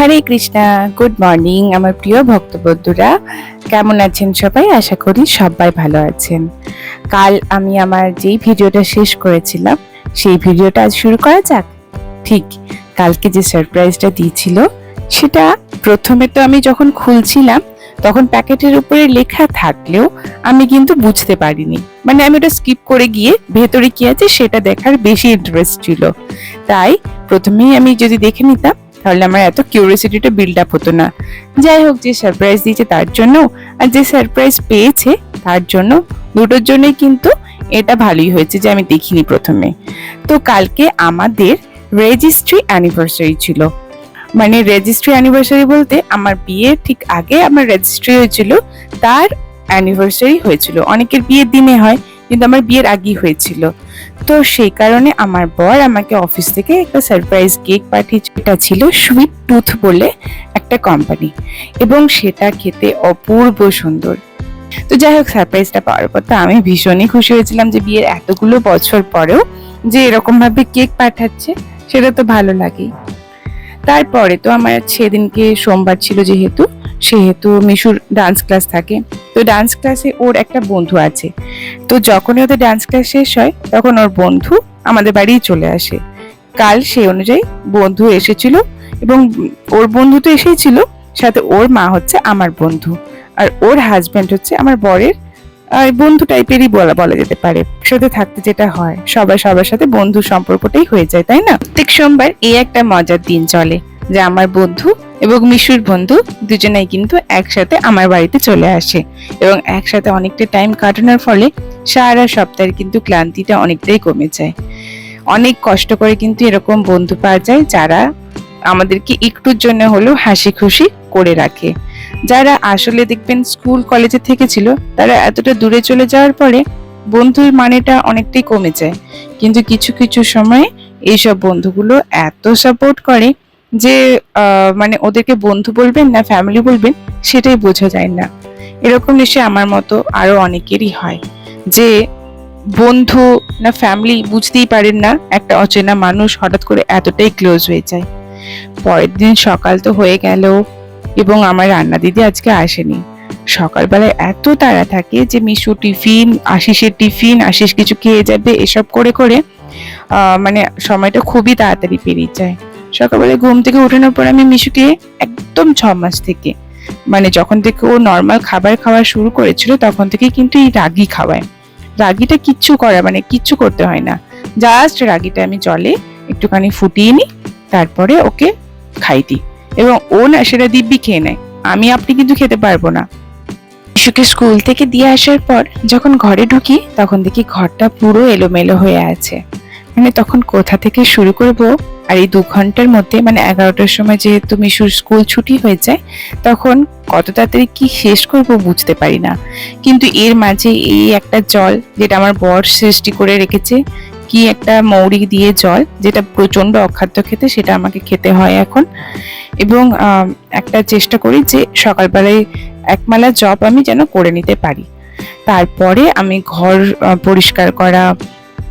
হরে Krishna good morning আমার প্রিয় ভক্তবন্ধুরা। কেমন আছেন সবাই? আশা করি সবাই ভালো আছেন। কাল আমি আমার যেই ভিডিওটা শেষ করেছিলাম, সেই ভিডিওটা আজ শুরু করা যাক। ঠিক, কালকে যে সারপ্রাইজটা দিয়েছিল, সেটা প্রথমে তো আমি যখন খুলছিলাম, তখন প্যাকেটের উপরে লেখা থাকলেও আমি কিন্তু বুঝতে পারিনি। মানে আমি ওটা স্কিপ করে গিয়ে ভেতরে কি আছে সেটা দেখার বেশি ইন্টারেস্ট ছিল। তাই প্রথমেই আমি যদি দেখে নিতাম তাহলে আমার এত কিউরিয়াসিটিটা বিল্ড আপ হতো না। যাই হোক, যে সারপ্রাইজ দিয়েছে তার জন্য, আর যে সারপ্রাইজ পেয়েছে তার জন্য, দুটোর জন্যই কিন্তু এটা ভালোই হয়েছে যে আমি দেখিনি প্রথমে। তো কালকে আমাদের রেজিস্ট্রি অ্যানিভার্সারি ছিল। মানে রেজিস্ট্রি অ্যানিভার্সারি বলতে আমার বিয়ের ঠিক আগে আমার রেজিস্ট্রি হয়েছিল, তার অ্যানিভার্সারি হয়েছিল। অনেকের বিয়ের দিনে হয় কিন্তু আমার বিয়ের আগেই হয়েছিল। তো সেই কারণে আমার বর আমাকে অফিস থেকে একটা সারপ্রাইজ কেক পাঠিয়েছে। এটা ছিল সুইট টুথ বলে একটা কোম্পানি এবং সেটা খেতে অপূর্ব সুন্দর। তো যাই হোক সারপ্রাইজটা পাওয়ার পর তো আমি ভীষণই খুশি হয়েছিলাম যে বিয়ের এতগুলো বছর পরেও যে এরকমভাবে কেক পাঠাচ্ছে, সেটা তো ভালো লাগেই। তারপরে তো আমার সেদিনকে সোমবার ছিল যেহেতু, সেহেতু মিশুর ডান্স ক্লাস থাকে। তো ডান্স ক্লাসে ওর একটা বন্ধু আছে। তো যখনই ওদের ডান্স ক্লাস শেষ হয়, তখন ওর বন্ধু আমাদের বাড়ি চলে আসে। কাল সেই অনুযায়ী বন্ধু এসেছিল এবং ওর বন্ধু তো এসেছিল সাথে ওর মা হচ্ছে আমার বন্ধু। আর ওর হাজবেন্ড হচ্ছে আমার বরের বন্ধু টাইপেরই বলা বলা যেতে পারে। সাথে থাকতে যেটা হয়, সবাই সবার সাথে বন্ধু সম্পর্কটাই হয়ে যায়, তাই না? প্রত্যেক সোমবার এই একটা মজার দিন চলে, যে আমার বন্ধু এবং মিশুর বন্ধু দুজনেই কিন্তু একসাথে আমার বাড়িতে চলে আসে। এবং একসাথে অনেকটা টাইম কাটানোর ফলে সারা সপ্তাহের কিন্তু ক্লান্তিটা অনেকটাই কমে যায়। অনেক কষ্ট করে কিন্তু এরকম বন্ধু পাওয়া যায় যারা আমাদেরকে একটুর জন্য হলেও হাসি খুশি করে রাখে। যারা আসলে দেখবেন স্কুল কলেজে থেকে ছিল তারা এতটা দূরে চলে যাওয়ার পরে বন্ধুর মানেটা অনেকটাই কমে যায়। কিন্তু কিছু কিছু সময়ে এইসব বন্ধুগুলো এত সাপোর্ট করে যে মানে ওদেরকে বন্ধু বলবেন না ফ্যামিলি বলবেন, সেটাই বোঝা যায় না। এরকম নিশ্চয়ই আমার মতো আরও অনেকেরই হয় যে, বন্ধু না ফ্যামিলি বুঝতেই পারেন না, একটা অচেনা মানুষ হঠাৎ করে এতটাই ক্লোজ হয়ে যায়। পরের দিন সকাল তো হয়ে গেল এবং আমার রান্না দিদি আজকে আসেনি। সকালবেলায় এত তাড়া থাকে যে, মিশু টিফিন, আশিসের টিফিন, আশিস কিছু খেয়ে যাবে, এসব করে করে মানে সময়টা খুবই তাড়াতাড়ি পেরিয়ে যায়। সকালবেলায় ঘুম থেকে ওঠানোর পর আমি মিশুকে একদম ছ মাস থেকে মানে যখন থেকে ও নর্মাল খাবার খাওয়া শুরু করেছিল তখন থেকে কিন্তু এই রাগি খাওয়ায়। রাগিটা কিচ্ছু করা মানে কিচ্ছু করতে হয় না। জাস্ট রাগিটা আমি জলে একটুখানি ফুটিয়ে নিই, তারপরে ওকে খাই দিই এবং ও না সেটা দিব্যি খেয়ে নেয়। আমি আপনি কিন্তু খেতে পারব না। শিশুকে স্কুল থেকে দিয়ে আসার পর যখন ঘরে ঢুকি তখন দেখি ঘরটা পুরো এলোমেলো হয়ে আছে। মানে তখন কোথা থেকে শুরু করব আর এই দু ঘণ্টার মধ্যে মানে এগারোটার সময় যেহেতু মিশুর স্কুল ছুটি হয়ে যায় তখন কত তাড়াতাড়ি কি শেষ করব বুঝতে পারি না। কিন্তু এর মাঝে এই একটা জল যেটা আমার বর সৃষ্টি করে রেখেছে, কি একটা মৌরি দিয়ে জল, যেটা প্রচণ্ড অখাদ্য খেতে, সেটা আমাকে খেতে হয় এখন। এবং একটা চেষ্টা করি যে সকালবেলায় একমালা জব আমি যেন করে নিতে পারি। তারপরে আমি ঘর পরিষ্কার করা,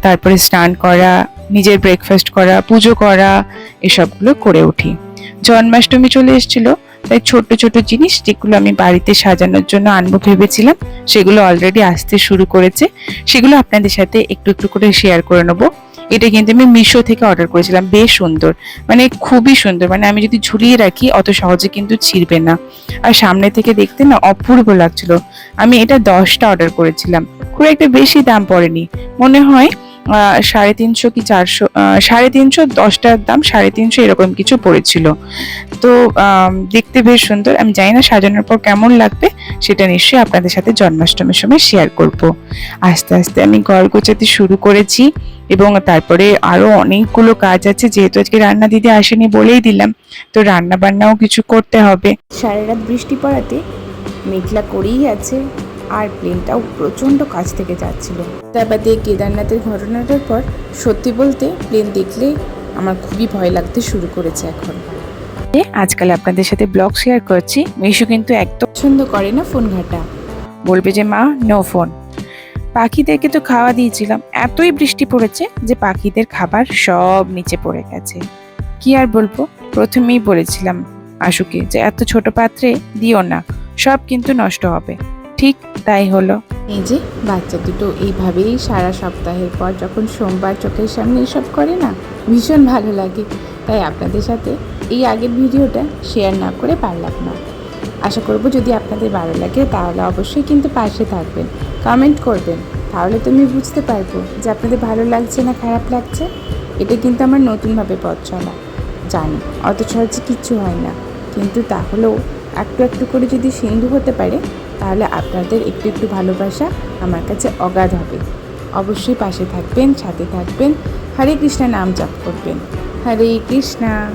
তারপরে স্নান করা নিজের ব্রেকফাস্ট করা, পুজো করা, এসবগুলো করে উঠি। জন্মাষ্টমী চলে এসেছিল, তাই ছোট ছোট জিনিস যেগুলো আমি বাড়িতে সাজানোর জন্য আনব ভেবেছিলাম, সেগুলো অলরেডি আসতে শুরু করেছে। সেগুলো আপনাদের সাথে একটু একটু করে শেয়ার করে নেব। এটা কিন্তু আমি মিশো থেকে অর্ডার করেছিলাম, বেশ সুন্দর। মানে খুবই সুন্দর মানে আমি যদি ঝুলিয়ে রাখি, অত সহজে কিন্তু ছিঁড়বে না। আর সামনে থেকে দেখতে না অপূর্ব লাগছিল। আমি এটা দশটা অর্ডার করেছিলাম। খুব একটা বেশি দাম পড়েনি। মনে হয় সাড়ে তিনশো কি চারশো সাড়ে তিনশো, দশটার দাম সাড়ে তিনশো এরকম কিছু পড়েছিল। তো দেখতে বেশ সুন্দর। আমি জানি না সাজানোর পর কেমন লাগবে, সেটা নিশ্চয়ই আপনাদের সাথে জন্মাষ্টমীর সময় শেয়ার করব। আস্তে আস্তে আমি ঘর গোছাতে শুরু করেছি এবং তারপরে আরও অনেকগুলো কাজ আছে, যেহেতু আজকে রান্না দিদি আসেনি বলেই দিলাম, তো রান্না বান্নাও কিছু করতে হবে। সারা রাত বৃষ্টি পড়াতে মেঘলা করেই আছে। আর প্লেনটাও প্রচণ্ড কাছ থেকে যাচ্ছিল। তার বাদে কেদারনাথের ঘটনাটার পর সত্যি বলতে প্লেন দেখলে আমার খুবই ভয় লাগতে শুরু করেছে এখন। আজকাল আপনাদের সাথে ব্লগ শেয়ার করছি মিশু কিন্তু একদম পছন্দ করে না ফোন ঘাটা। বলবে যে মা নো ফোন পাখিদেরকে তো খাওয়া দিয়েছিলাম এতই বৃষ্টি পড়েছে যে পাখিদের খাবার সব নিচে পড়ে গেছে। কি আর বলব? প্রথমেই বলেছিলাম আশুকে যে এত ছোট পাত্রে দিও না সব কিন্তু নষ্ট হবে। ঠিক তাই হলো। এই যে, বাচ্চা দুটো এইভাবেই সারা সপ্তাহের পর যখন সোমবার চোখের সামনে এসব করে না, ভীষণ ভালো লাগে। তাই আপনাদের সাথে এই আগের ভিডিওটা শেয়ার না করে পারলাম না। আশা করব যদি আপনাদের ভালো লাগে তাহলে অবশ্যই কিন্তু পাশে থাকবেন কমেন্ট করবেন। তাহলে তো আমি বুঝতে পারব যে আপনাদের ভালো লাগছে না খারাপ লাগছে। এটা কিন্তু আমার নতুনভাবে পথ চলা। জানি অত সহজে কিচ্ছু হয় না। কিন্তু তাহলেও একটু একটু করে যদি সিন্ধু হতে পারে তাহলে আপনাদের একটু একটু ভালোবাসা আমার কাছে অগাধ হবে। অবশ্যই পাশে থাকবেন, সাথে থাকবেন। হরে কৃষ্ণা, নাম জপ করবেন। হরে কৃষ্ণা।